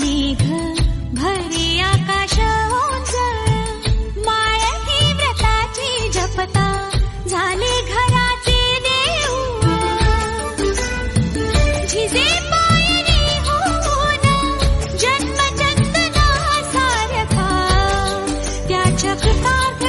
मेघ भरे आकाश आकाशी व्रताची जपता झाले घराचे जा जन्म चंदना सारखा त्याच्या कृतार्थ